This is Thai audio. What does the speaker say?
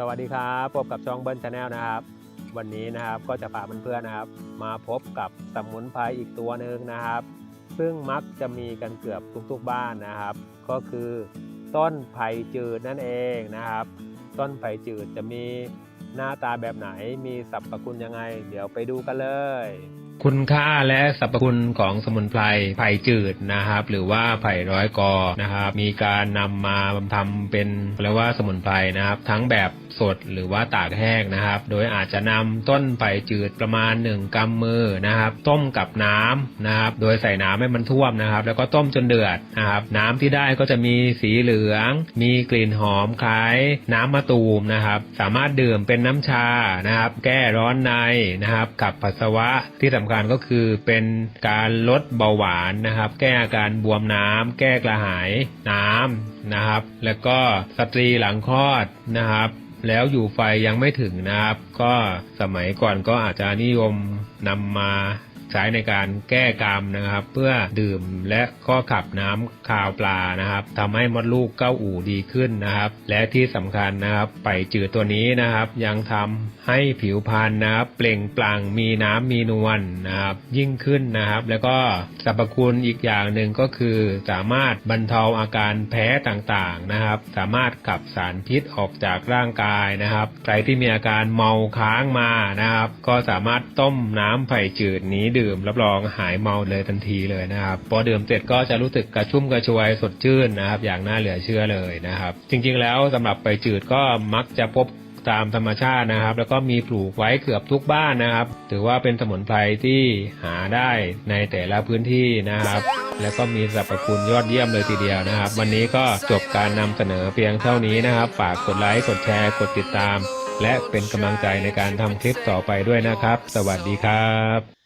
สวัสดีครับพบกับช่องเบิ้ลชาแนลนะครับ วันนี้นะครับก็จะพาเพื่อนๆนะครับ มาพบกับสมุนไพรอีกตัวหนึ่งนะครับ ซึ่งมักจะมีกันเกือบทุกๆบ้านนะครับ ก็คือต้นไผ่จืดนั่นเองนะครับ ต้นไผ่จืดจะมี หน้าตาแบบไหนมีสรรพคุณยังไง เดี๋ยวไปดูกันเลย คุณค่าและสรรพคุณของสมุนไพรไผ่จืดนะครับ หรือว่าไผ่ร้อยกอนะครับ มีการนำมาทำเป็นเรียกว่าสมุนไพรนะครับ ทั้งแบบสดหรือว่าตากแห้งนะครับ โดยอาจจะนำต้นไผ่จืดประมาณ 1กำมือนะครับ ต้มกับน้ำนะครับ โดยใส่น้ำให้มันท่วมนะครับ แล้วก็ต้มจนเดือดนะครับ น้ำที่ได้ก็จะมีสีเหลือง มีกลิ่นหอมคล้ายน้ำมะตูมนะครับ สามารถดื่มเป็นน้ำชานะครับ แก้ร้อนในนะครับ ขับปัสสาวะที่สำคัญก็คือเป็นการลดเบาหวานนะครับ แก้อาการบวมน้ำแก้กระหายน้ำนะครับ แล้วก็สตรีหลังคลอดนะครับแล้วอยู่ไฟยังไม่ถึงนะครับ ก็สมัยก่อนก็อาจจะนิยมนำมา ใช้ในการแก้กรรมนะครับ เพื่อดื่มและก็ขับน้ำคาวปลานะครับทำให้มดลูกเก้าอู่ดีขึ้นนะครับ และที่สำคัญนะครับไปจืดตัวนี้นะครับ ยังทำให้ผิวพรรณนะครับ เปล่งปลั่งมีน้ำมีนวลนะครับ ยิ่งขึ้นนะครับ แล้วก็สรรพคุณอีกอย่างหนึ่งก็คือสามารถบรรเทาอาการแพ้ต่างๆนะครับ สามารถขับสารพิษออกจากร่างกายนะครับ ใครที่มีอาการเมาค้างมานะครับ ก็สามารถต้มน้ำไผ่จืดนี้ดื่มรับรองหายเมาเลยทันทีเลยนะครับพอดื่มเสร็จก็จะรู้สึกกระชุ่มกระชวยสดชื่นนะครับ อย่างน่าเหลือเชื่อเลยนะครับ จริงๆแล้วสำหรับไผ่จืดก็มักจะพบตามธรรมชาตินะครับ แล้วก็มีปลูกไว้เกือบทุกบ้านนะครับ ถือว่าเป็นสมุนไพรที่หาได้ในแต่ละพื้นที่นะครับ แล้วก็มีสรรพคุณยอดเยี่ยมเลยทีเดียวนะครับ วันนี้ก็จบการนำเสนอเพียงเท่านี้นะครับฝากกดไลค์กดแชร์กดติดตาม และเป็นกำลังใจในการทำคลิปต่อไปด้วยนะครับ สวัสดีครับ